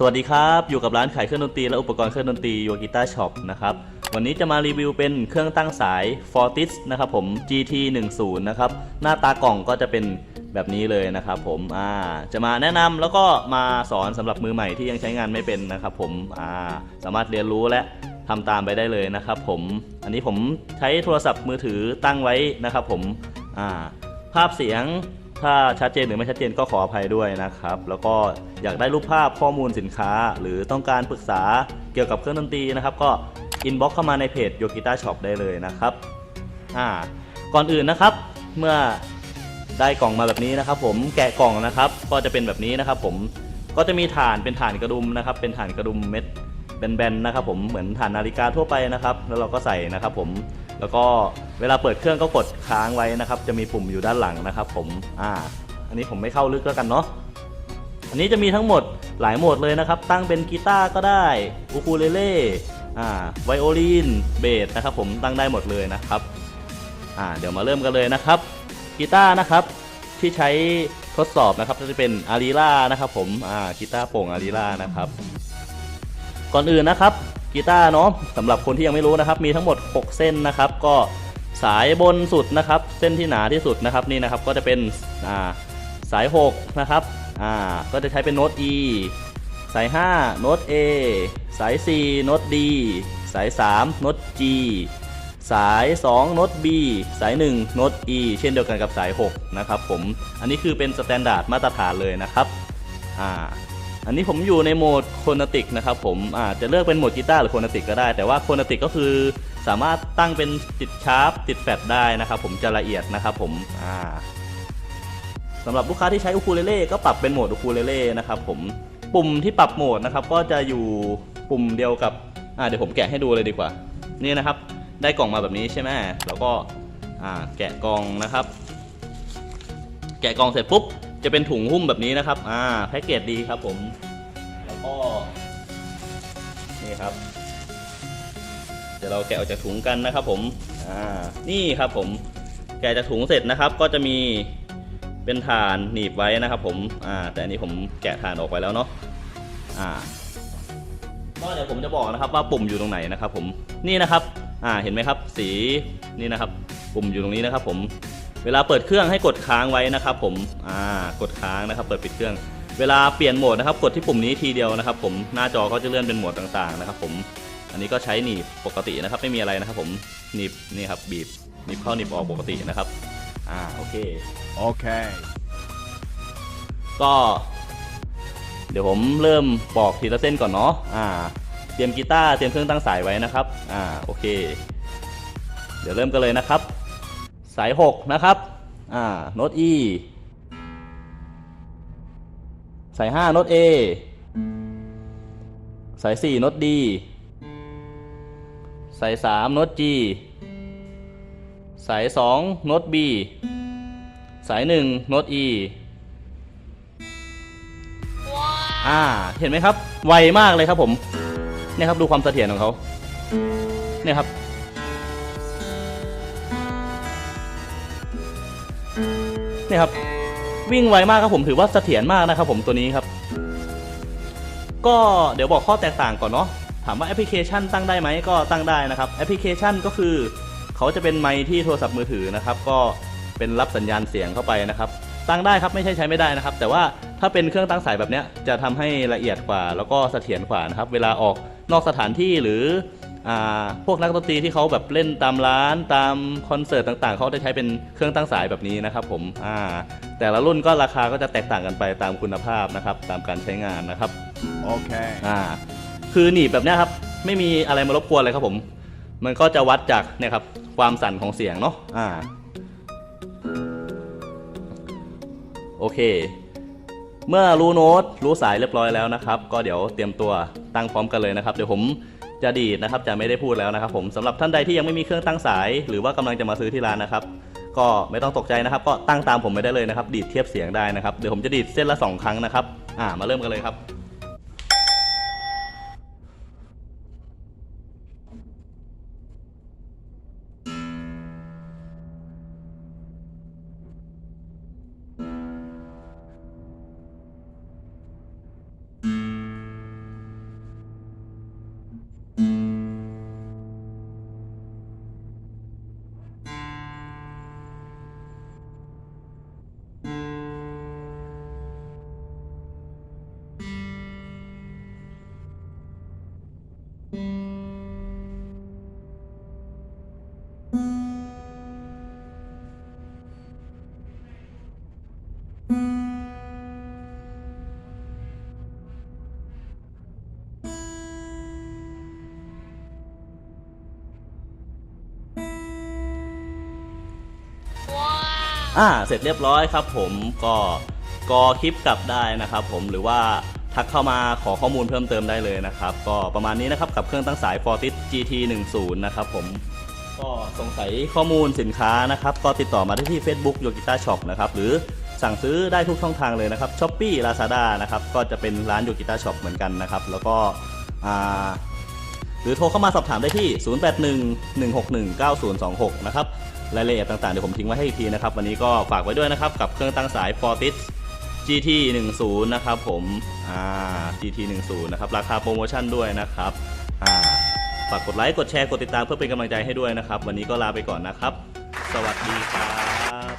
สวัสดีครับ อยู่กับร้านขายเครื่องดนตรีและอุปกรณ์เครื่องดนตรีโยกิต้าช็อปนะครับ วันนี้จะมารีวิวเป็นเครื่องตั้งสาย Fortis นะครับผม GT 1 0นะครับ หน้าตากล่องก็จะเป็นแบบนี้เลยนะครับผม อ่า จะมาแนะนำแล้วก็มาสอนสำหรับมือใหม่ที่ยังใช้งานไม่เป็นนะครับผม อ่า สามารถเรียนรู้และทำตามไปได้เลยนะครับผม อันนี้ผมใช้โทรศัพท์มือถือตั้งไว้นะครับผม อ่า ภาพเสียง ถ้าชัดเจนหรือไม่ชัดเจนก็ขออภัยด้วยนะครับ แล้วก็อยากได้รูปภาพข้อมูลสินค้า หรือต้องการปรึกษาเกี่ยวกับเครื่องดนตรีนะครับ ก็อินบ็อกเข้ามาในเพจโยกิต้าช็อปได้เลยนะครับอ่าก่อนอื่นนะครับ เมื่อได้กล่องมาแบบนี้นะครับ ผมแกะกล่องนะครับ ก็จะเป็นแบบนี้นะครับ ผมก็จะมีฐานเป็นฐานกระดุมนะครับ เป็นฐานกระดุมเม็ดแบนๆนะครับ ผมเหมือนฐานนาฬิกาทั่วไปนะครับ แล้วเราก็ใส่นะครับ ผม แล้วก็เวลาเปิดเครื่องก็กดค้างไว้นะครับ จะมีปุ่มอยู่ด้านหลังนะครับ ผมอ่า อันนี้ผมไม่เข้าลึกแล้วกันเนาะอันนี้จะมีทั้งหมดหลายโหมดเลยนะครับ ตั้งเป็นกีตาร์ก็ได้อูคูเลเล่อ่าไวโอลินเบสนะครับ ผมตั้งได้หมดเลยนะครับอ่าเดี๋ยวมาเริ่มกันเลยนะครับกีตาร์นะครับที่ใช้ทดสอบนะครับจะเป็นอารีล่านะครับ ผมอ่ากีตาร์โปร่งอารีล่านะครับ ก่อนอื่นนะครับ กีตาร์เนาะสำหรับคนที่ยังไม่รู้นะครับ มีทั้งหมด 6 เส้นนะครับ ก็สายบนสุดนะครับ เส้นที่หนาที่สุดนะครับนี่นะครับก็จะเป็นอ่าสาย 6 นะครับอ่าก็จะใช้เป็นโน้ต E สาย 5 โน้ต A สาย 4 โน้ต D สาย 3 โน้ต G สาย 2 โน้ต B สาย 1 โน้ต E เช่นเดียวกันกับสาย 6 นะครับผม อันนี้คือเป็นสแตนดาร์ดมาตรฐานเลยนะครับ อ่า อันนี้ผมอยู่ในโหมดโคนาติกนะครับผมอาจจะเลือกเป็นโหมดกีตาร์หรือโคนาติกก็ได้ แต่ว่าโคนาติกก็คือสามารถตั้งเป็นติดชาร์ปติดแฟลชได้นะครับผมจะละเอียดนะครับผมอ่าสำหรับลูกค้าที่ใช้อูคูเลเล่ก็ปรับเป็นโหมดอูคูเลเล่นะครับผมปุ่มที่ปรับโหมดนะครับก็จะอยู่ปุ่มเดียวกับอ่าเดี๋ยวผมแกะให้ดูเลยดีกว่า นี่นะครับ ได้กล่องมาแบบนี้ใช่ไหมแล้วก็อ่าแกะกล่องนะครับ แกะกล่องเสร็จปุ๊บ จะเป็นถุงหุ้มแบบนี้นะครับ อ่า แพ็กเกจดีครับผม แล้วก็ นี่ครับ เดี๋ยวเราแกะออกจากถุงกันนะครับผม อ่า นี่ครับผม แกะจากถุงเสร็จนะครับ ก็จะมีเป็นฐานหนีบไว้นะครับ ผม อ่า แต่อันนี้ผมแกะฐานออกไปแล้วเนาะ อ่า ก็เดี๋ยวผมจะบอกนะครับว่าปุ่มอยู่ตรงไหนนะครับ ผม นี่นะครับ อ่า เห็นไหมครับ สี นี่นะครับ ปุ่มอยู่ตรงนี้นะครับ ผม เวลาเปิดเครื่องให้กดค้างไว้นะครับผมอ่ากดค้างนะครับ เปิดปิดเครื่อง เวลาเปลี่ยนโหมดนะครับ กดที่ปุ่มนี้ทีเดียวนะครับ ผมหน้าจอก็จะเลื่อนเป็นโหมดต่างๆนะครับ ผมอันนี้ก็ใช้หนีบปกตินะครับ ไม่มีอะไรนะครับ ผมหนีบนี่ครับบีบหนีบเข้าหนีบออกปกตินะครับอ่าโอเค Okay. ก็ เดี๋ยวผมเริ่มปอกทีละเส้นก่อนเนาะอ่า เตรียมกีตาร์เตรียมเครื่องตั้งสายไว้นะครับอ่าโอเค เดี๋ยวเริ่มกันเลยนะครับ สาย 6 นะครับ อ่า โน้ต E สาย 5 โน้ต A สาย 4 โน้ต D สาย 3 โน้ต G สาย 2 โน้ต B สาย 1 โน้ต E อ่า เห็นไหมครับ ไวมากเลยครับผม เนี่ยครับดูความเสถียรของเขาเนี่ยครับ เนี่ยครับวิ่งไวมากครับผมถือว่าเสถียรมากนะครับผมตัวนี้ครับ ก็เดี๋ยวบอกข้อแตกต่างก่อนเนาะถามว่าแอปพลิเคชันตั้งได้ไหมก็ตั้งได้นะครับแอปพลิเคชันก็คือ เขาจะเป็นไมค์ที่โทรศัพท์มือถือนะครับ ก็เป็นรับสัญญาณเสียงเข้าไปนะครับ ตั้งได้ครับไม่ใช่ใช้ไม่ได้นะครับ แต่ว่าถ้าเป็นเครื่องตั้งสายแบบนี้จะทำให้ละเอียดกว่า แล้วก็เสถียรกว่านะครับเวลาออกนอกสถานที่หรือ พวกนักดนตรีที่เขาแบบเล่นตามร้านตามคอนเสิร์ตต่างๆ เขาจะใช้เป็นเครื่องตั้งสายแบบนี้นะครับผมอ่าแต่ละรุ่นก็ราคาก็จะแตกต่างกันไปตามคุณภาพนะครับ ตามการใช้งานนะครับ Okay. อ่าคือหนีบแบบเนี้ยครับไม่มีอะไรมารบกวนเลยครับผม มันก็จะวัดจากเนี่ยครับความสั่นของเสียงเนาะอ่าโอเค เมื่อรู้โน้ตรู้สายเรียบร้อยแล้วนะครับ ก็เดี๋ยวเตรียมตัวตั้งพร้อมกันเลยนะครับ เดี๋ยวผม จะดีดนะครับจะไม่ได้พูดแล้วนะครับผมสำหรับท่านใดที่ยังไม่มีเครื่องตั้งสาย หรือว่ากำลังจะมาซื้อที่ร้านนะครับ ก็ไม่ต้องตกใจนะครับ ก็ตั้งตามผมไปได้เลยนะครับ ดีดเทียบเสียงได้นะครับเดี๋ยวผมจะดีดเส้นละสองครั้งนะครับอ่ามาเริ่มกันเลยครับ อ่าเสร็จเรียบร้อยครับผมก็กอคลิปกลับได้นะครับ ผมหรือว่าทักเข้ามาขอข้อมูลเพิ่มเติมได้เลยนะครับ ก็ประมาณนี้นะครับกับเครื่องตั้งสาย Fortis GT 1 0นะครับผมก็สงสัยข้อมูลสินค้านะครับ ก็ติดต่อมาได้ที่ Facebook y o g i t a Shop นะครับหรือสั่งซื้อได้ทุกช่องทางเลยนะครับ Shopee Lazada นะครับก็จะเป็นร้าน y o g i t a Shop เหมือนกันนะครับ แล้วก็อ่าหรือโทรเข้ามาสอบถามได้ที่ 0811619026 นะครับ รายละเอียดต่างๆ เดี๋ยวผมทิ้งไว้ให้อีกทีนะครับ วันนี้ก็ฝากไว้ด้วยนะครับ กับเครื่องตั้งสาย Fortis GT 1 0นะครับผมอ่า GT 1 0นะครับ ราคาโปรโมชั่นด้วยนะครับอ่าฝากกดไลค์ กดแชร์ กดติดตามเพื่อเป็นกำลังใจให้ด้วยนะครับ วันนี้ก็ลาไปก่อนนะครับ สวัสดีครับ